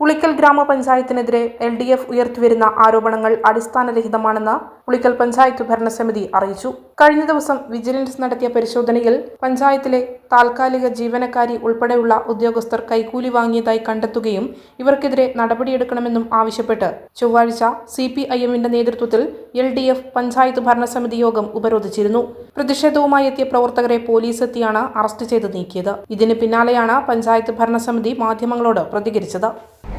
പുളിക്കൽ ഗ്രാമപഞ്ചായത്തിനെതിരെ L D F ഉയർത്തിവരുന്ന ആരോപണങ്ങൾ അടിസ്ഥാനരഹിതമാണെന്ന് പുളിക്കൽ പഞ്ചായത്ത് ഭരണസമിതി അറിയിച്ചു. കഴിഞ്ഞ ദിവസം വിജിലൻസ് നടത്തിയ പരിശോധനയിൽ പഞ്ചായത്തിലെ താൽക്കാലിക ജീവനക്കാരി ഉൾപ്പെടെയുള്ള ഉദ്യോഗസ്ഥർ കൈക്കൂലി വാങ്ങിയതായി കണ്ടെത്തുകയും ഇവർക്കെതിരെ നടപടിയെടുക്കണമെന്നും ആവശ്യപ്പെട്ട് ചൊവ്വാഴ്ച സി പി ഐ എമ്മിന്റെ നേതൃത്വത്തിൽ എൽ ഡി എഫ് പഞ്ചായത്ത് ഭരണസമിതി യോഗം ഉപരോധിച്ചിരുന്നു. പ്രതിഷേധവുമായി എത്തിയ പ്രവർത്തകരെ പോലീസ് എത്തിയാണ് അറസ്റ്റ് ചെയ്ത് നീക്കിയത്. ഇതിന് പിന്നാലെയാണ് പഞ്ചായത്ത് ഭരണസമിതി മാധ്യമങ്ങളോട് പ്രതികരിച്ചത്.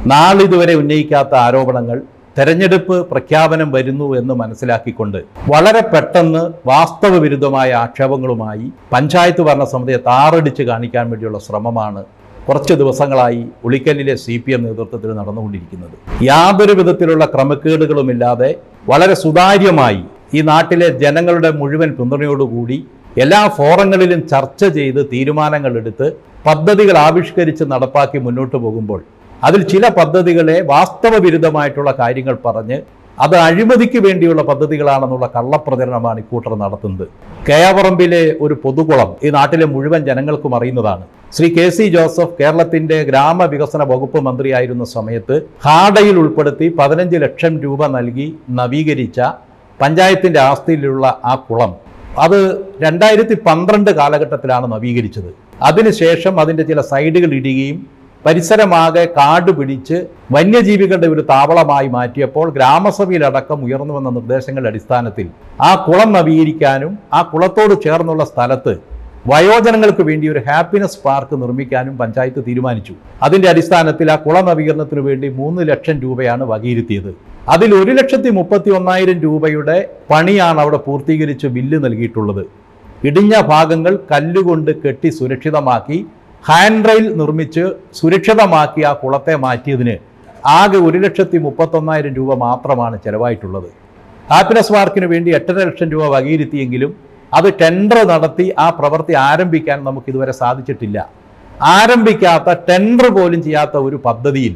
നാളിതുവരെ ഉന്നയിക്കാത്ത ആരോപണങ്ങൾ തെരഞ്ഞെടുപ്പ് പ്രഖ്യാപനം വരുന്നു എന്ന് മനസ്സിലാക്കിക്കൊണ്ട് വളരെ പെട്ടെന്ന് വാസ്തവവിരുദ്ധമായ ആക്ഷേപങ്ങളുമായി പഞ്ചായത്ത് ഭരണ ഭരണസമിതിയെ താറടിച്ച് കാണിക്കാൻ വേണ്ടിയുള്ള ശ്രമമാണ് കുറച്ച് ദിവസങ്ങളായി ഉളിക്കലിലെ സി പി എം നേതൃത്വത്തിൽ നടന്നുകൊണ്ടിരിക്കുന്നത്. യാതൊരു വിധത്തിലുള്ള ക്രമക്കേടുകളുമില്ലാതെ വളരെ സുതാര്യമായി ഈ നാട്ടിലെ ജനങ്ങളുടെ മുഴുവൻ പിന്തുണയോടുകൂടി എല്ലാ ഫോറങ്ങളിലും ചർച്ച ചെയ്ത് തീരുമാനങ്ങളെടുത്ത് പദ്ധതികൾ ആവിഷ്കരിച്ച് നടപ്പാക്കി മുന്നോട്ട് പോകുമ്പോൾ അതിൽ ചില പദ്ധതികളെ വാസ്തവവിരുദ്ധമായിട്ടുള്ള കാര്യങ്ങൾ പറഞ്ഞ് അത് അഴിമതിക്ക് വേണ്ടിയുള്ള പദ്ധതികളാണെന്നുള്ള കള്ളപ്രചരണമാണ് ഇക്കൂട്ടർ നടത്തുന്നത്. കയാപറമ്പിലെ ഒരു പൊതുകുളം ഈ നാട്ടിലെ മുഴുവൻ ജനങ്ങൾക്കും അറിയുന്നതാണ്. ശ്രീ കെ സി ജോസഫ് കേരളത്തിന്റെ ഗ്രാമവികസന വകുപ്പ് മന്ത്രിയായിരുന്ന സമയത്ത് ഹാഡയിൽ ഉൾപ്പെടുത്തി പതിനഞ്ച് ലക്ഷം രൂപ നൽകി നവീകരിച്ച പഞ്ചായത്തിന്റെ ആസ്തിയിലുള്ള ആ കുളം. അത് രണ്ടായിരത്തി പന്ത്രണ്ട് കാലഘട്ടത്തിലാണ് നവീകരിച്ചത്. അതിനുശേഷം അതിന്റെ ചില സൈഡുകൾ ഇടുകയും പരിസരമാകെ കാട് പിടിച്ച് വന്യജീവികളുടെ ഒരു താവളമായി മാറ്റിയപ്പോൾ ഗ്രാമസഭയിലടക്കം ഉയർന്നു വന്ന നിർദ്ദേശങ്ങളുടെ അടിസ്ഥാനത്തിൽ ആ കുളം നവീകരിക്കാനും ആ കുളത്തോട് ചേർന്നുള്ള സ്ഥലത്ത് വയോജനങ്ങൾക്ക് വേണ്ടി ഒരു ഹാപ്പിനെസ് പാർക്ക് നിർമ്മിക്കാനും പഞ്ചായത്ത് തീരുമാനിച്ചു. അതിന്റെ അടിസ്ഥാനത്തിൽ ആ കുള നവീകരണത്തിന് വേണ്ടി മൂന്ന് ലക്ഷം രൂപയാണ് വകയിരുത്തിയത്. അതിൽ ഒരു ലക്ഷത്തി മുപ്പത്തി ഒന്നായിരം രൂപയുടെ പണിയാണ് അവിടെ പൂർത്തീകരിച്ച് ബില്ല് നൽകിയിട്ടുള്ളത്. ഇടിഞ്ഞ ഭാഗങ്ങൾ കല്ലുകൊണ്ട് കെട്ടി സുരക്ഷിതമാക്കി ഹാൻഡ് റെയിൽ നിർമ്മിച്ച് സുരക്ഷിതമാക്കി ആ കുളത്തെ മാറ്റിയതിന് ആകെ ഒരു ലക്ഷത്തി മുപ്പത്തൊന്നായിരം രൂപ മാത്രമാണ് ചെലവായിട്ടുള്ളത്. ഹാപ്പിനെസ് പാർക്കിന് വേണ്ടി എട്ടര ലക്ഷം രൂപ വകയിരുത്തിയെങ്കിലും അത് ടെൻഡർ നടത്തി ആ പ്രവൃത്തി ആരംഭിക്കാൻ നമുക്ക് ഇതുവരെ സാധിച്ചിട്ടില്ല. ആരംഭിക്കാത്ത ടെൻഡർ പോലും ചെയ്യാത്ത ഒരു പദ്ധതിയിൽ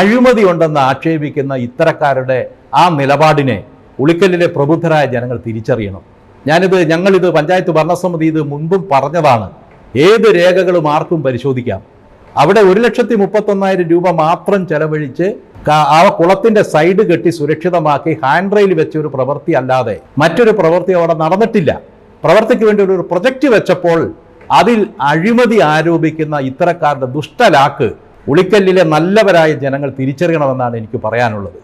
അഴിമതി ഉണ്ടെന്ന് ആക്ഷേപിക്കുന്ന ഇത്തരക്കാരുടെ ആ നിലപാടിനെ ഉളിക്കലിലെ പ്രബുദ്ധരായ ജനങ്ങൾ തിരിച്ചറിയണം. ഞാനിത് ഞങ്ങളിത് പഞ്ചായത്ത് ഭരണസമിതി ഇത് മുൻപും പറഞ്ഞതാണ്. ഏത് രേഖകളും ആർക്കും പരിശോധിക്കാം. അവിടെ ഒരു ലക്ഷത്തി മുപ്പത്തൊന്നായിരം രൂപ മാത്രം ചെലവഴിച്ച് ആ കുളത്തിന്റെ സൈഡ് കെട്ടി സുരക്ഷിതമാക്കി ഹാൻഡ് റെയിൽ വെച്ച ഒരു പ്രവൃത്തി അല്ലാതെ മറ്റൊരു പ്രവൃത്തി അവിടെ നടന്നിട്ടില്ല. പ്രവർത്തിക്ക് വേണ്ടി ഒരു പ്രൊജക്റ്റ് വെച്ചപ്പോൾ അതിൽ അഴിമതി ആരോപിക്കുന്ന ഇത്തരക്കാരുടെ ദുഷ്ടലാക്ക് ഉളിക്കല്ലിലെ നല്ലവരായ ജനങ്ങൾ തിരിച്ചറിയണമെന്നാണ് എനിക്ക് പറയാനുള്ളത്.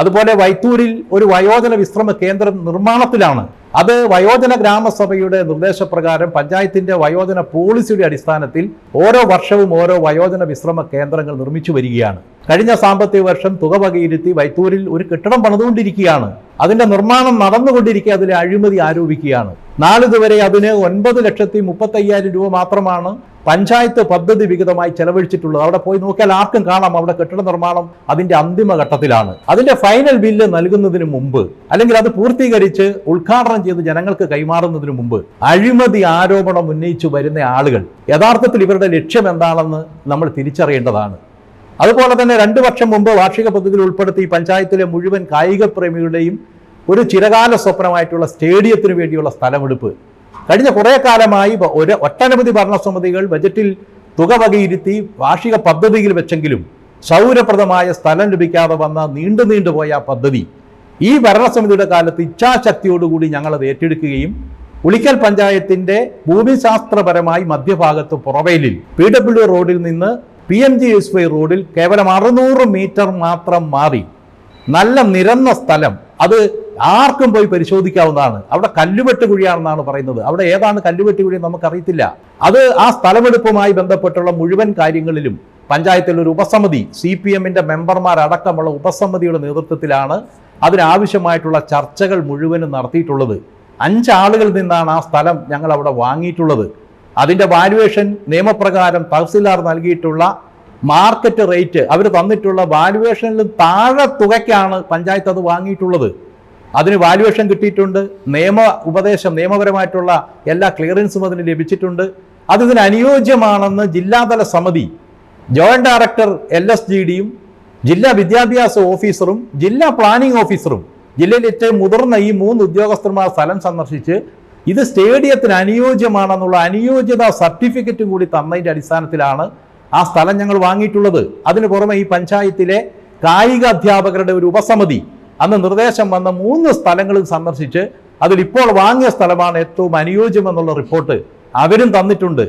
അതുപോലെ വൈത്തൂരിൽ ഒരു വയോജന വിശ്രമ കേന്ദ്രം നിർമ്മാണത്തിലാണ്. അത് വയോജന ഗ്രാമസഭയുടെ നിർദ്ദേശപ്രകാരം പഞ്ചായത്തിന്റെ വയോജന പോളിസിയുടെ അടിസ്ഥാനത്തിൽ ഓരോ വർഷവും ഓരോ വയോജന വിശ്രമ കേന്ദ്രങ്ങൾ നിർമ്മിച്ചു വരികയാണ്. കഴിഞ്ഞ സാമ്പത്തിക വർഷം തുക വകയിരുത്തി വൈത്തൂരിൽ ഒരു കെട്ടിടം പണിതുകൊണ്ടിരിക്കുകയാണ്. അതിന്റെ നിർമ്മാണം നടന്നുകൊണ്ടിരിക്കെ അതിലെ അഴിമതി ആരോപിക്കുകയാണ്. നാളിതുവരെ അതിന് ഒൻപത് ലക്ഷത്തി മുപ്പത്തി അയ്യായിരം രൂപ മാത്രമാണ് പഞ്ചായത്ത് പദ്ധതി വിഹിതമായി ചെലവഴിച്ചിട്ടുള്ളത്. അവിടെ പോയി നോക്കിയാൽ ആർക്കും കാണാം അവിടെ കെട്ടിട നിർമ്മാണം അതിന്റെ അന്തിമ ഘട്ടത്തിലാണ്. അതിന്റെ ഫൈനൽ ബില്ല് നൽകുന്നതിന് മുമ്പ് അല്ലെങ്കിൽ അത് പൂർത്തീകരിച്ച് ഉദ്ഘാടനം ചെയ്ത് ജനങ്ങൾക്ക് കൈമാറുന്നതിന് മുമ്പ് അഴിമതി ആരോപണം ഉന്നയിച്ചു വരുന്ന ആളുകൾ യഥാർത്ഥത്തിൽ ഇവരുടെ ലക്ഷ്യം എന്താണെന്ന് നമ്മൾ തിരിച്ചറിയേണ്ടതാണ്. അതുപോലെ തന്നെ രണ്ടു വർഷം മുമ്പ് വാർഷിക പദ്ധതിയിൽ ഉൾപ്പെടുത്തി പഞ്ചായത്തിലെ മുഴുവൻ കായിക പ്രേമികളുടെയും ഒരു ചിരകാല സ്വപ്നമായിട്ടുള്ള സ്റ്റേഡിയത്തിന് വേണ്ടിയുള്ള സ്ഥലമെടുപ്പ്. കഴിഞ്ഞ കുറേ കാലമായി ഒരു ഒട്ടനവധി ഭരണസമിതികൾ ബജറ്റിൽ തുക വകയിരുത്തി വാർഷിക പദ്ധതിയിൽ വെച്ചെങ്കിലും സൗരപ്രദമായ സ്ഥലം ലഭിക്കാതെ വന്ന നീണ്ടു നീണ്ടുപോയ പദ്ധതി ഈ ഭരണസമിതിയുടെ കാലത്ത് ഇച്ഛാശക്തിയോടുകൂടി ഞങ്ങളത് ഏറ്റെടുക്കുകയും ഉളിക്കൽ പഞ്ചായത്തിന്റെ ഭൂമിശാസ്ത്രപരമായി മധ്യഭാഗത്ത് പുറവേലിൽ പി ഡബ്ല്യു റോഡിൽ നിന്ന് P M G S Y റോഡിൽ കേവലം അറുന്നൂറ് മീറ്റർ മാത്രം മാറി നല്ല നിരന്ന സ്ഥലം അത് ആർക്കും പോയി പരിശോധിക്കാവുന്നതാണ്. അവിടെ കല്ലുവെട്ട് കുഴിയാണെന്നാണ് പറയുന്നത്. അവിടെ ഏതാണ് കല്ലുവെട്ട് കുഴി നമുക്കറിയത്തില്ല. അത് ആ സ്ഥലമെടുപ്പുമായി ബന്ധപ്പെട്ടുള്ള മുഴുവൻ കാര്യങ്ങളിലും പഞ്ചായത്തിൽ ഒരു ഉപസമിതി സി പി എമ്മിന്റെ മെമ്പർമാരടക്കമുള്ള ഉപസമിതിയുടെ നേതൃത്വത്തിലാണ് അതിനാവശ്യമായിട്ടുള്ള ചർച്ചകൾ മുഴുവനും നടത്തിയിട്ടുള്ളത്. അഞ്ചാളുകളിൽ നിന്നാണ് ആ സ്ഥലം ഞങ്ങൾ അവിടെ വാങ്ങിയിട്ടുള്ളത്. അതിന്റെ വാല്യുവേഷൻ നിയമപ്രകാരം തഹസിൽദാർ നൽകിയിട്ടുള്ള മാർക്കറ്റ് റേറ്റ് അവർ തന്നിട്ടുള്ള വാലുവേഷനിലും താഴെ തുകയ്ക്കാണ് പഞ്ചായത്ത് അത് വാങ്ങിയിട്ടുള്ളത്. അതിന് വാല്യുവേഷൻ കിട്ടിയിട്ടുണ്ട്. നിയമ ഉപദേശം നിയമപരമായിട്ടുള്ള എല്ലാ ക്ലിയറൻസും അതിന് ലഭിച്ചിട്ടുണ്ട്. അത് ഇതിന് അനുയോജ്യമാണെന്ന് ജില്ലാതല സമിതി joint director L S G ഡിയും ജില്ലാ വിദ്യാഭ്യാസ ഓഫീസറും ജില്ലാ പ്ലാനിംഗ് ഓഫീസറും ജില്ലയിൽ ഏറ്റവും മുതിർന്ന ഈ മൂന്ന് ഉദ്യോഗസ്ഥന്മാർ സ്ഥലം സന്ദർശിച്ച് ഇത് സ്റ്റേഡിയത്തിന് അനുയോജ്യമാണെന്നുള്ള അനുയോജ്യത സർട്ടിഫിക്കറ്റും കൂടി തന്നതിന്റെ അടിസ്ഥാനത്തിലാണ് ആ സ്ഥലം ഞങ്ങൾ വാങ്ങിയിട്ടുള്ളത്. അതിനു പുറമെ ഈ പഞ്ചായത്തിലെ കായിക അധ്യാപകരുടെ ഒരു ഉപസമിതി അന്ന് നിർദ്ദേശം വന്ന മൂന്ന് സ്ഥലങ്ങളും സന്ദർശിച്ച് അതിലിപ്പോൾ വാങ്ങിയ സ്ഥലമാണ് ഏറ്റവും അനുയോജ്യമെന്നുള്ള റിപ്പോർട്ട് അവരും തന്നിട്ടുണ്ട്.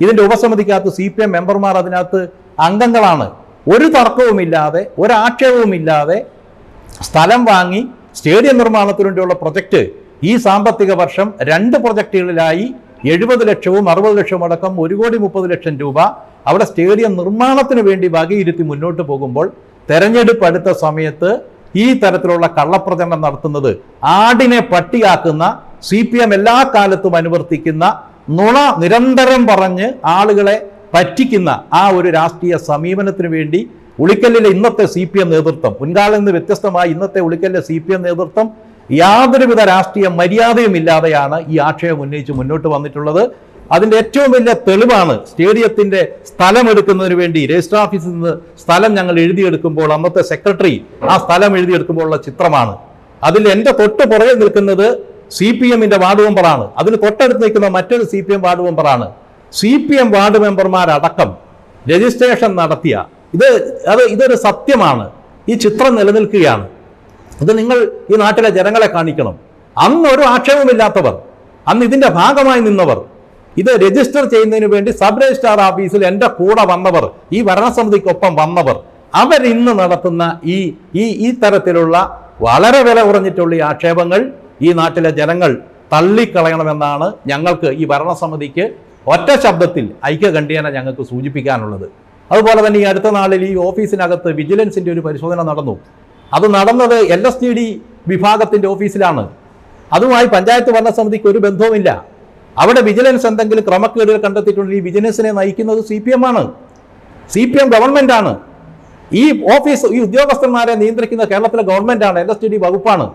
ഇതിന്റെ ഉപസമിതിക്കകത്ത് സി പി എം മെമ്പർമാർ അതിനകത്ത് അംഗങ്ങളാണ്. ഒരു തർക്കവുമില്ലാതെ ഒരാക്ഷേപവുമില്ലാതെ സ്ഥലം വാങ്ങി സ്റ്റേഡിയം നിർമ്മാണത്തിന് വേണ്ടിയുള്ള പ്രൊജക്റ്റ് ഈ സാമ്പത്തിക വർഷം രണ്ട് പ്രൊജക്റ്റുകളിലായി എഴുപത് ലക്ഷവും അറുപത് ലക്ഷവും അടക്കം ഒരു കോടി മുപ്പത് ലക്ഷം രൂപ അവിടെ സ്റ്റേഡിയം നിർമ്മാണത്തിന് വേണ്ടി വകയിരുത്തി മുന്നോട്ട് പോകുമ്പോൾ തെരഞ്ഞെടുപ്പ് അടുത്ത സമയത്ത് ഈ തരത്തിലുള്ള കള്ളപ്രചരണം നടത്തുന്നത് ആടിനെ പട്ടിയാക്കുന്ന സി പി എം എല്ലാ കാലത്തും അനുവർത്തിക്കുന്ന നുണ നിരന്തരം പറഞ്ഞ് ആളുകളെ പറ്റിക്കുന്ന ആ ഒരു രാഷ്ട്രീയ സമീപനത്തിന് വേണ്ടി ഉളിക്കല്ലിലെ ഇന്നത്തെ സി പി എം നേതൃത്വം മുൻകാലം നിന്ന് വ്യത്യസ്തമായി ഇന്നത്തെ ഉളിക്കല്ലിലെ സി പി എം നേതൃത്വം യാതൊരുവിധ രാഷ്ട്രീയ മര്യാദയും ഇല്ലാതെയാണ് ഈ ആക്ഷേപം ഉന്നയിച്ച് മുന്നോട്ട് വന്നിട്ടുള്ളത്. അതിന്റെ ഏറ്റവും വലിയ തെളിവാണ് സ്റ്റേഡിയത്തിന്റെ സ്ഥലം എടുക്കുന്നതിന് വേണ്ടി രജിസ്റ്റർ ഓഫീസിൽ നിന്ന് സ്ഥലം ഞങ്ങൾ എഴുതിയെടുക്കുമ്പോൾ അന്നത്തെ സെക്രട്ടറി ആ സ്ഥലം എഴുതിയെടുക്കുമ്പോഴുള്ള ചിത്രമാണ്. അതിൽ എന്റെ തൊട്ട് പുറകെ നിൽക്കുന്നത് സി പി എമ്മിന്റെ വാർഡ് മെമ്പറാണ് അതിന് തൊട്ടടുത്ത് നിൽക്കുന്ന മറ്റൊരു സി പി എം വാർഡ് മെമ്പറാണ് സി പി എം വാർഡ് മെമ്പർമാരടക്കം രജിസ്ട്രേഷൻ നടത്തിയ ഇത് അത് ഇതൊരു സത്യമാണ്. ഈ ചിത്രം നിലനിൽക്കുകയാണ്. ഇത് നിങ്ങൾ ഈ നാട്ടിലെ ജനങ്ങളെ കാണിക്കണം. അന്ന് ഒരു ആക്ഷേപമില്ലാത്തവർ അന്ന് ഇതിന്റെ ഭാഗമായി നിന്നവർ ഇത് രജിസ്റ്റർ ചെയ്യുന്നതിന് വേണ്ടി സബ് രജിസ്ട്രാർ ഓഫീസിൽ എന്റെ കൂടെ വന്നവർ ഈ ഭരണസമിതിക്കൊപ്പം വന്നവർ അവർ ഇന്ന് നടത്തുന്ന ഈ ഈ ഈ തരത്തിലുള്ള വളരെ വില കുറഞ്ഞിട്ടുള്ള ഈ ആക്ഷേപങ്ങൾ ഈ നാട്ടിലെ ജനങ്ങൾ തള്ളിക്കളയണമെന്നാണ് ഞങ്ങൾക്ക് ഈ ഭരണസമിതിക്ക് ഒറ്റ ശബ്ദത്തിൽ ഐക്യകണ്ഠ്യേന ഞങ്ങൾക്ക് സൂചിപ്പിക്കാനുള്ളത്. അതുപോലെ തന്നെ ഈ അടുത്ത നാളിൽ ഈ ഓഫീസിനകത്ത് വിജിലൻസിന്റെ ഒരു പരിശോധന നടന്നു. അത് നടന്നത് എൽ എസ് ടി ഡി വിഭാഗത്തിന്റെ ഓഫീസിലാണ്. അതുമായി പഞ്ചായത്ത് ഭരണസമിതിക്ക് ഒരു ബന്ധവുമില്ല. അവിടെ വിജിലൻസ് എന്തെങ്കിലും ക്രമക്കേടുകൾ കണ്ടെത്തിയിട്ടുണ്ടെങ്കിൽ ഈ വിജിലൻസിനെ നയിക്കുന്നത് സി പി എം ആണ്. സി പി എം ഗവൺമെന്റ് ആണ് ഈ ഓഫീസ് ഈ ഉദ്യോഗസ്ഥന്മാരെ നിയന്ത്രിക്കുന്ന കേരളത്തിലെ ഗവൺമെന്റ് ആണ് എൽ എസ് ഡി വകുപ്പാണ്.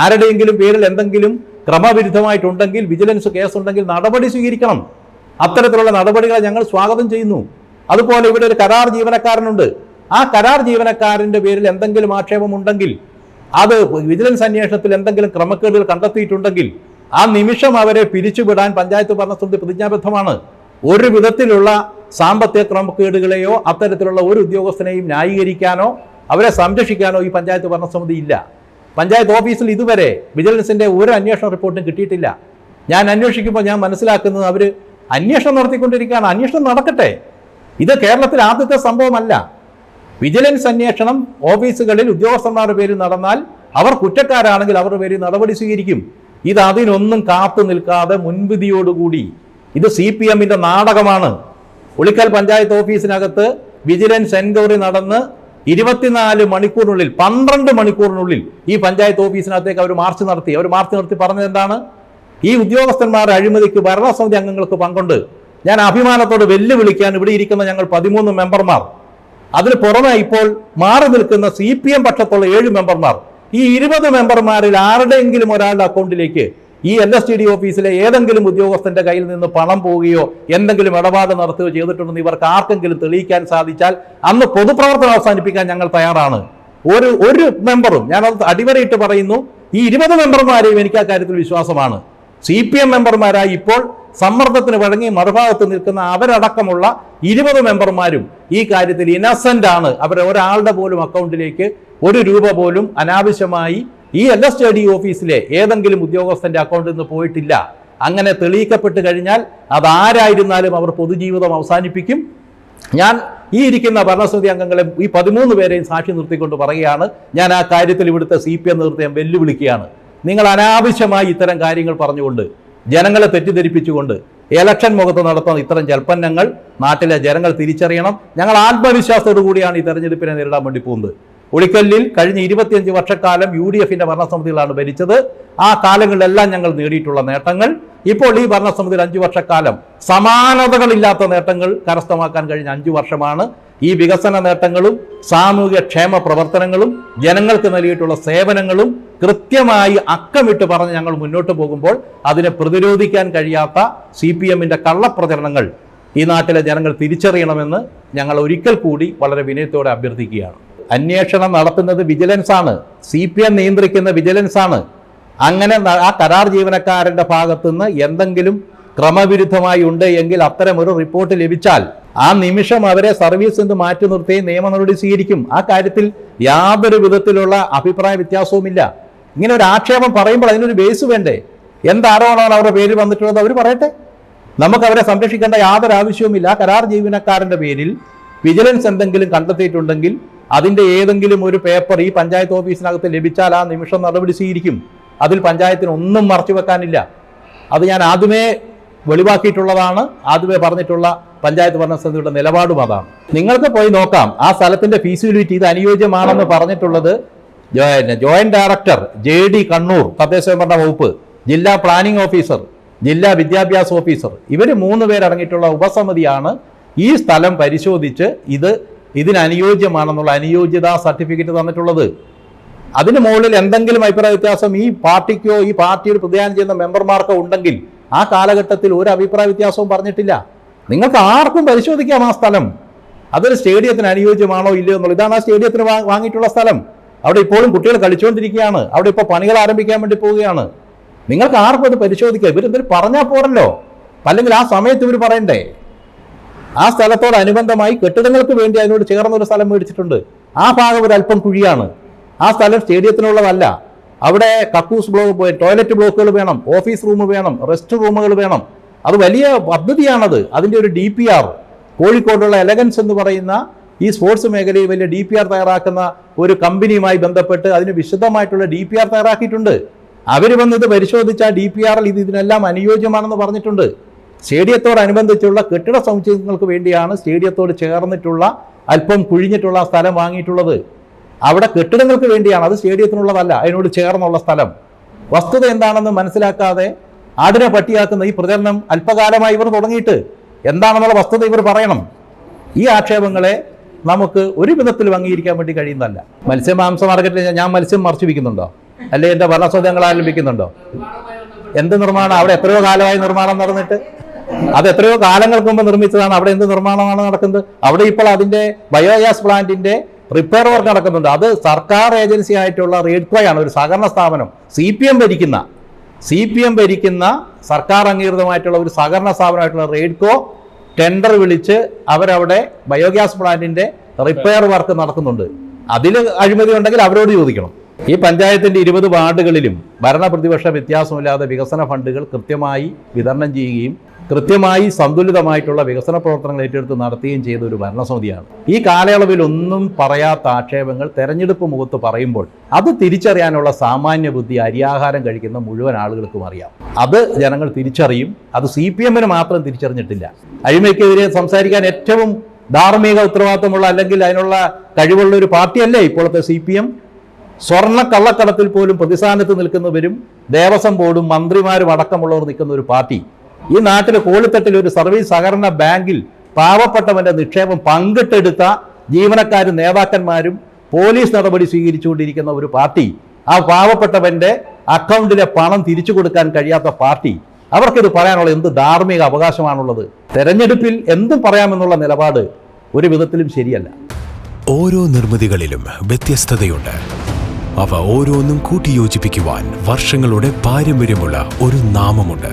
ആരുടെയെങ്കിലും പേരിൽ എന്തെങ്കിലും ക്രമവിരുദ്ധമായിട്ടുണ്ടെങ്കിൽ വിജിലൻസ് കേസ് ഉണ്ടെങ്കിൽ നടപടി സ്വീകരിക്കണം. അത്തരത്തിലുള്ള നടപടികളെ ഞങ്ങൾ സ്വാഗതം ചെയ്യുന്നു. അതുപോലെ ഇവിടെ ഒരു കരാർ ജീവനക്കാരനുണ്ട്. ആ കരാർ ജീവനക്കാരന്റെ പേരിൽ എന്തെങ്കിലും ആക്ഷേപമുണ്ടെങ്കിൽ അത് വിജിലൻസ് അന്വേഷണത്തിൽ എന്തെങ്കിലും ക്രമക്കേടുകൾ കണ്ടെത്തിയിട്ടുണ്ടെങ്കിൽ ആ നിമിഷം അവരെ പിരിച്ചുവിടാൻ പഞ്ചായത്ത് ഭരണസമിതി പ്രതിജ്ഞാബദ്ധമാണ്. ഒരു വിധത്തിലുള്ള സാമ്പത്തിക ക്രമക്കേടുകളെയോ അത്തരത്തിലുള്ള ഒരു ഉദ്യോഗസ്ഥനെയും ന്യായീകരിക്കാനോ അവരെ സംരക്ഷിക്കാനോ ഈ പഞ്ചായത്ത് ഭരണസമിതി ഇല്ല. പഞ്ചായത്ത് ഓഫീസിൽ ഇതുവരെ വിജിലൻസിന്റെ ഒരു അന്വേഷണ റിപ്പോർട്ടും കിട്ടിയിട്ടില്ല. ഞാൻ അന്വേഷിക്കുമ്പോൾ ഞാൻ മനസ്സിലാക്കുന്നത് അവർ അന്വേഷണം നടത്തിക്കൊണ്ടിരിക്കുകയാണ്. അന്വേഷണം നടക്കട്ടെ. ഇത് കേരളത്തിൽ ആദ്യത്തെ സംഭവമല്ല. വിജിലൻസ് അന്വേഷണം ഓഫീസുകളിൽ ഉദ്യോഗസ്ഥന്മാരുടെ പേരിൽ നടന്നാൽ അവർ കുറ്റക്കാരാണെങ്കിൽ അവരുടെ പേരിൽ നടപടി സ്വീകരിക്കും. ഇത് അതിനൊന്നും കാത്തു നിൽക്കാതെ മുൻവിധിയോടുകൂടി. ഇത് സി പി എമ്മിന്റെ നാടകമാണ്. ഉളിക്കൽ പഞ്ചായത്ത് ഓഫീസിനകത്ത് വിജിലൻസ് എൻക്വയറി നടന്ന് ഇരുപത്തിനാല് മണിക്കൂറിനുള്ളിൽ പന്ത്രണ്ട് മണിക്കൂറിനുള്ളിൽ ഈ പഞ്ചായത്ത് ഓഫീസിനകത്തേക്ക് അവർ മാർച്ച് നടത്തി. അവർ മാർച്ച് നടത്തി പറഞ്ഞത് എന്താണ്? ഈ ഉദ്യോഗസ്ഥന്മാരുടെ അഴിമതിക്ക് ഭരണസമിതി അംഗങ്ങൾക്ക് പങ്കുണ്ട്. ഞാൻ അഭിമാനത്തോട് വെല്ലുവിളിക്കാൻ ഇവിടെ ഇരിക്കുന്ന ഞങ്ങൾ പതിമൂന്ന് മെമ്പർമാർ. അതിന് പുറമെ ഇപ്പോൾ മാറി നിൽക്കുന്ന സി പി എം പക്ഷത്തുള്ള ഏഴ് മെമ്പർമാർ. ഈ ഇരുപത് മെമ്പർമാരിൽ ആരുടെയെങ്കിലും ഒരാളുടെ അക്കൗണ്ടിലേക്ക് ഈ എൽ എസ് ടി ഡി ഓഫീസിലെ ഏതെങ്കിലും ഉദ്യോഗസ്ഥന്റെ കയ്യിൽ നിന്ന് പണം പോവുകയോ എന്തെങ്കിലും ഇടപാട് നടത്തുകയോ ചെയ്തിട്ടുണ്ടെന്ന് ഇവർക്ക് ആർക്കെങ്കിലും തെളിയിക്കാൻ സാധിച്ചാൽ അന്ന് പൊതുപ്രവർത്തനം അവസാനിപ്പിക്കാൻ ഞങ്ങൾ തയ്യാറാണ്. ഒരു ഒരു മെമ്പറും ഞാനത് അടിവരയിട്ട് പറയുന്നു ഈ ഇരുപത് മെമ്പർമാരെയും എനിക്ക് ആ കാര്യത്തിൽ വിശ്വാസമാണ്. സി പി എം മെമ്പർമാരായി ഇപ്പോൾ സമ്മർദ്ദത്തിന് വഴങ്ങി മറുഭാഗത്ത് നിൽക്കുന്ന അവരടക്കമുള്ള ഇരുപത് മെമ്പർമാരും ഈ കാര്യത്തിൽ ഇന്നസെന്റ് ആണ്. അവരെ ഒരാളുടെ പോലും അക്കൗണ്ടിലേക്ക് ഒരു രൂപ പോലും അനാവശ്യമായി ഈ എൽ എസ് ഡി ഓഫീസിലെ ഏതെങ്കിലും ഉദ്യോഗസ്ഥന്റെ അക്കൗണ്ടിൽ നിന്ന് പോയിട്ടില്ല. അങ്ങനെ തെളിയിക്കപ്പെട്ട് കഴിഞ്ഞാൽ അതാരായിരുന്നാലും അവർ പൊതുജീവിതം അവസാനിപ്പിക്കും. ഞാൻ ഈ ഇരിക്കുന്ന ഭരണസമിതി അംഗങ്ങളെ ഈ പതിമൂന്ന് പേരെയും സാക്ഷി നിർത്തിക്കൊണ്ട് പറയുകയാണ്. ഞാൻ ആ കാര്യത്തിൽ ഇവിടുത്തെ സി പി എം വെല്ലുവിളിക്കുകയാണ്. നിങ്ങൾ അനാവശ്യമായി ഇത്തരം കാര്യങ്ങൾ പറഞ്ഞുകൊണ്ട് ജനങ്ങളെ തെറ്റിദ്ധരിപ്പിച്ചുകൊണ്ട് ഇലക്ഷൻ മുഖത്ത് നടത്തുന്ന ഇത്തരം ജൽപ്പന്നങ്ങൾ നാട്ടിലെ ജനങ്ങൾ തിരിച്ചറിയണം. ഞങ്ങൾ ആത്മവിശ്വാസത്തോടു കൂടിയാണ് ഈ തെരഞ്ഞെടുപ്പിനെ നേരിടാൻ വേണ്ടി പോകുന്നത്. ഉളിക്കല്ലിൽ കഴിഞ്ഞ ഇരുപത്തിയഞ്ച് വർഷക്കാലം യു ഡി എഫിന്റെ ഭരണസമിതികളാണ് ഭരിച്ചത്. ആ കാലങ്ങളിലെല്ലാം ഞങ്ങൾ നേടിയിട്ടുള്ള നേട്ടങ്ങൾ. ഇപ്പോൾ ഈ ഭരണസമിതിയിൽ അഞ്ചു വർഷക്കാലം സമാനതകളില്ലാത്ത നേട്ടങ്ങൾ കരസ്ഥമാക്കാൻ കഴിഞ്ഞ അഞ്ചു വർഷമാണ്. ഈ വികസന നേട്ടങ്ങളും സാമൂഹിക ക്ഷേമ പ്രവർത്തനങ്ങളും ജനങ്ങൾക്ക് നൽകിയിട്ടുള്ള സേവനങ്ങളും കൃത്യമായി അക്കമിട്ട് പറഞ്ഞ് ഞങ്ങൾ മുന്നോട്ട് പോകുമ്പോൾ അതിനെ പ്രതിരോധിക്കാൻ കഴിയാത്ത സി പി എമ്മിന്റെ കള്ളപ്രചരണങ്ങൾ ഈ നാട്ടിലെ ജനങ്ങൾ തിരിച്ചറിയണമെന്ന് ഞങ്ങൾ ഒരിക്കൽ കൂടി വളരെ വിനയത്തോടെ അഭ്യർത്ഥിക്കുകയാണ്. അന്വേഷണം നടത്തുന്നത് വിജിലൻസ് ആണ് സി പി എം നിയന്ത്രിക്കുന്ന വിജിലൻസ് ആണ് അങ്ങനെ ആ കരാർ ജീവനക്കാരന്റെ ഭാഗത്തുനിന്ന് എന്തെങ്കിലും ക്രമവിരുദ്ധമായി ഉണ്ട് എങ്കിൽ അത്തരം ഒരു റിപ്പോർട്ട് ലഭിച്ചാൽ ആ നിമിഷം അവരെ സർവീസ് നിന്ന് മാറ്റി നിർത്തി നിയമ നടപടി സ്വീകരിക്കും. ആ കാര്യത്തിൽ യാതൊരു വിധത്തിലുള്ള അഭിപ്രായ വ്യത്യാസവുമില്ല. ഇങ്ങനെ ഒരു ആക്ഷേപം പറയുമ്പോൾ അതിനൊരു ബേസ് വേണ്ടേ? എന്താരോണമാണ് അവരുടെ പേരിൽ വന്നിട്ടുള്ളത്? അവർ പറയട്ടെ. നമുക്ക് അവരെ സംരക്ഷിക്കേണ്ട യാതൊരു ആവശ്യവുമില്ല. കരാർ ജീവനക്കാരന്റെ പേരിൽ വിജിലൻസ് എന്തെങ്കിലും കണ്ടെത്തിയിട്ടുണ്ടെങ്കിൽ അതിന്റെ ഏതെങ്കിലും ഒരു പേപ്പർ ഈ പഞ്ചായത്ത് ഓഫീസിനകത്ത് ലഭിച്ചാൽ ആ നിമിഷം നടപടി സ്വീകരിക്കും. അതിൽ പഞ്ചായത്തിന് ഒന്നും മറച്ചു വെക്കാനില്ല. അത് ഞാൻ ആദ്യമേ വെളിവാക്കിയിട്ടുള്ളതാണ്. ആദ്യമേ പറഞ്ഞിട്ടുള്ള പഞ്ചായത്ത് ഭരണസമിതിയുടെ നിലപാടും അതാണ്. നിങ്ങൾക്ക് പോയി നോക്കാം. ആ സ്ഥലത്തിന്റെ ഫീസിബിലിറ്റി ഇത് അനുയോജ്യമാണെന്ന് പറഞ്ഞിട്ടുള്ളത് joint director J D Kannur തദ്ദേശ സ്വയംഭരണ വകുപ്പ് ജില്ലാ പ്ലാനിംഗ് ഓഫീസർ ജില്ലാ വിദ്യാഭ്യാസ ഓഫീസർ. ഇവർ മൂന്ന് പേരടങ്ങിയിട്ടുള്ള ഉപസമിതിയാണ് ഈ സ്ഥലം പരിശോധിച്ച് ഇത് ഇതിന് അനുയോജ്യമാണെന്നുള്ള അനുയോജ്യതാ സർട്ടിഫിക്കറ്റ് തന്നിട്ടുള്ളത്. അതിന് മുകളിൽ എന്തെങ്കിലും അഭിപ്രായ വ്യത്യാസം ഈ പാർട്ടിക്കോ ഈ പാർട്ടിയിൽ പ്രതിദാനം ചെയ്യുന്ന മെമ്പർമാർക്കോ ഉണ്ടെങ്കിൽ ആ കാലഘട്ടത്തിൽ ഒരു അഭിപ്രായ വ്യത്യാസവും പറഞ്ഞിട്ടില്ല. നിങ്ങൾക്ക് ആർക്കും പരിശോധിക്കാം ആ സ്ഥലം. അതൊരു സ്റ്റേഡിയത്തിന് അനുയോജ്യമാണോ ഇല്ലയോ എന്നുള്ളത്. ഇതാണ് ആ സ്റ്റേഡിയത്തിന് വാങ്ങിയിട്ടുള്ള സ്ഥലം. അവിടെ ഇപ്പോഴും കുട്ടികൾ കളിച്ചുകൊണ്ടിരിക്കുകയാണ്. അവിടെ ഇപ്പോൾ പണികൾ ആരംഭിക്കാൻ വേണ്ടി പോവുകയാണ്. നിങ്ങൾക്ക് ആർക്കും അത് പരിശോധിക്കാം. ഇവരെന്തൊരു പറഞ്ഞാൽ പോരല്ലോ. അല്ലെങ്കിൽ ആ സമയത്ത് ഇവർ പറയണ്ടേ? ആ സ്ഥലത്തോടനുബന്ധമായി കെട്ടിടങ്ങൾക്ക് വേണ്ടി അതിനോട് ചേർന്ന ഒരു സ്ഥലം മേടിച്ചിട്ടുണ്ട്. ആ ഭാഗം ഒരു അല്പം കുഴിയാണ്. ആ സ്ഥലം സ്റ്റേഡിയത്തിനുള്ളതല്ല. അവിടെ കക്കൂസ് ബ്ലോക്ക് ടോയ്ലറ്റ് ബ്ലോക്കുകൾ വേണം ഓഫീസ് റൂം വേണം റെസ്റ്റ് റൂമുകൾ വേണം. അത് വലിയ പദ്ധതിയാണത്. അതിന്റെ ഒരു ഡി പി ആർ കോഴിക്കോടുള്ള എലഗൻസ് എന്ന് പറയുന്ന ഈ സ്പോർട്സ് മേഖലയിൽ വലിയ ഡി പി ആർ തയ്യാറാക്കുന്ന ഒരു കമ്പനിയുമായി ബന്ധപ്പെട്ട് അതിന് വിശദമായിട്ടുള്ള ഡി പി ആർ തയ്യാറാക്കിയിട്ടുണ്ട്. അവർ വന്നിത് പരിശോധിച്ച ഡി പി ആറിൽ ഇത് ഇതിനെല്ലാം അനുയോജ്യമാണെന്ന് പറഞ്ഞിട്ടുണ്ട്. സ്റ്റേഡിയത്തോടനുബന്ധിച്ചുള്ള കെട്ടിട സമുച്ചയങ്ങൾക്ക് വേണ്ടിയാണ് സ്റ്റേഡിയത്തോട് ചേർന്നിട്ടുള്ള അല്പം കുഴിഞ്ഞിട്ടുള്ള സ്ഥലം വാങ്ങിയിട്ടുള്ളത്. അവിടെ കെട്ടിടങ്ങൾക്ക് വേണ്ടിയാണ്. അത് സ്റ്റേഡിയത്തിനുള്ളതല്ല അതിനോട് ചേർന്നുള്ള സ്ഥലം. വസ്തുത എന്താണെന്ന് മനസ്സിലാക്കാതെ ആടിനെ പട്ടിയാക്കുന്ന ഈ പ്രചരണം അല്പകാലമായി ഇവർ തുടങ്ങിയിട്ട് എന്താണെന്നുള്ള വസ്തുത ഇവർ പറയണം. ഈ ആക്ഷേപങ്ങളെ നമുക്ക് ഒരു വിധത്തിലും അംഗീകരിക്കാൻ വേണ്ടി കഴിയുന്നതല്ല. മത്സ്യമാംസ മാർക്കറ്റിൽ ഞാൻ മത്സ്യം മറച്ചു വിൽക്കുന്നുണ്ടോ അല്ലെ എന്റെ ഭരണസ്വതങ്ങൾ ആരംഭിക്കുന്നുണ്ടോ? എന്ത് നിർമ്മാണം? അവിടെ എത്രയോ കാലമായി നിർമ്മാണം നടന്നിട്ട് അത് എത്രയോ കാലങ്ങൾക്ക് മുമ്പ് നിർമ്മിച്ചതാണ്. അവിടെ എന്ത് നിർമ്മാണമാണ് നടക്കുന്നത്? അവിടെ ഇപ്പോൾ അതിന്റെ ബയോഗ്യാസ് പ്ലാന്റിന്റെ റിപ്പയർ വർക്ക് നടക്കുന്നുണ്ട്. അത് സർക്കാർ ഏജൻസി ആയിട്ടുള്ള ആണ്. ഒരു സഹകരണ സ്ഥാപനം. സി പി എം ഭരിക്കുന്ന സി പി എം ഭരിക്കുന്ന സർക്കാർ അംഗീകൃതമായിട്ടുള്ള ഒരു സഹകരണ സ്ഥാപനമായിട്ടുള്ള റേഡ്കോ ടെൻഡർ വിളിച്ച് അവരവിടെ ബയോഗ്യാസ് പ്ലാന്റിന്റെ റിപ്പയർ വർക്ക് നടക്കുന്നുണ്ട്. അതിൽ അഴിമതി ഉണ്ടെങ്കിൽ അവരോട് ചോദിക്കണം. ഈ പഞ്ചായത്തിന്റെ ഇരുപത് വാർഡുകളിലും ഭരണ പ്രതിപക്ഷ വ്യത്യാസമില്ലാതെ വികസന ഫണ്ടുകൾ കൃത്യമായി വിതരണം ചെയ്യുകയും കൃത്യമായി സന്തുലിതമായിട്ടുള്ള വികസന പ്രവർത്തനങ്ങൾ ഏറ്റെടുത്ത് നടത്തുകയും ചെയ്ത ഒരു ഭരണസമിതിയാണ്. ഈ കാലയളവിൽ ഒന്നും പറയാത്ത ആക്ഷേപങ്ങൾ തെരഞ്ഞെടുപ്പ് മുഖത്ത് പറയുമ്പോൾ അത് തിരിച്ചറിയാനുള്ള സാമാന്യ ബുദ്ധി അരിയാഹാരം കഴിക്കുന്ന മുഴുവൻ ആളുകൾക്കും അറിയാം. അത് ജനങ്ങൾ തിരിച്ചറിയും. അത് സി പി എമ്മിന് മാത്രം തിരിച്ചറിഞ്ഞിട്ടില്ല. അഴിമയ്ക്കെതിരെ സംസാരിക്കാൻ ഏറ്റവും ധാർമ്മിക ഉത്തരവാദിത്തമുള്ള അല്ലെങ്കിൽ അതിനുള്ള കഴിവുള്ള ഒരു പാർട്ടിയല്ലേ ഇപ്പോഴത്തെ സി പി എം? സ്വർണ കള്ളക്കടത്തിൽ പോലും പ്രതിസ്ഥാനത്ത് നിൽക്കുന്നവരും ദേവസ്വം ബോർഡും മന്ത്രിമാരും അടക്കമുള്ളവർ നിൽക്കുന്ന ഒരു പാർട്ടി ഈ നാട്ടിലെ കോളിത്തട്ടിൽ ഒരു സർവീസ് സഹകരണ ബാങ്കിൽ പാവപ്പെട്ടവന്റെ നിക്ഷേപം പങ്കിട്ടെടുത്ത ജീവനക്കാരും നേതാക്കന്മാരും പോലീസ് നടപടി സ്വീകരിച്ചുകൊണ്ടിരിക്കുന്ന ഒരു പാർട്ടി. ആ പാവപ്പെട്ടവന്റെ അക്കൗണ്ടിലെ പണം തിരിച്ചു കൊടുക്കാൻ കഴിയാത്ത പാർട്ടി. അവർക്കിത് പറയാനുള്ള എന്ത് ധാർമ്മിക അവകാശമാണുള്ളത്? തെരഞ്ഞെടുപ്പിൽ എന്തും പറയാമെന്നുള്ള നിലപാട് ഒരു വിധത്തിലും ശരിയല്ല. ഓരോ നിർമ്മിതികളിലും വ്യത്യസ്തതയുണ്ട്. അവ ഓരോന്നും കൂട്ടിയോജിപ്പിക്കുവാൻ വർഷങ്ങളുടെ പാരമ്പര്യമുള്ള ഒരു നാമമുണ്ട്.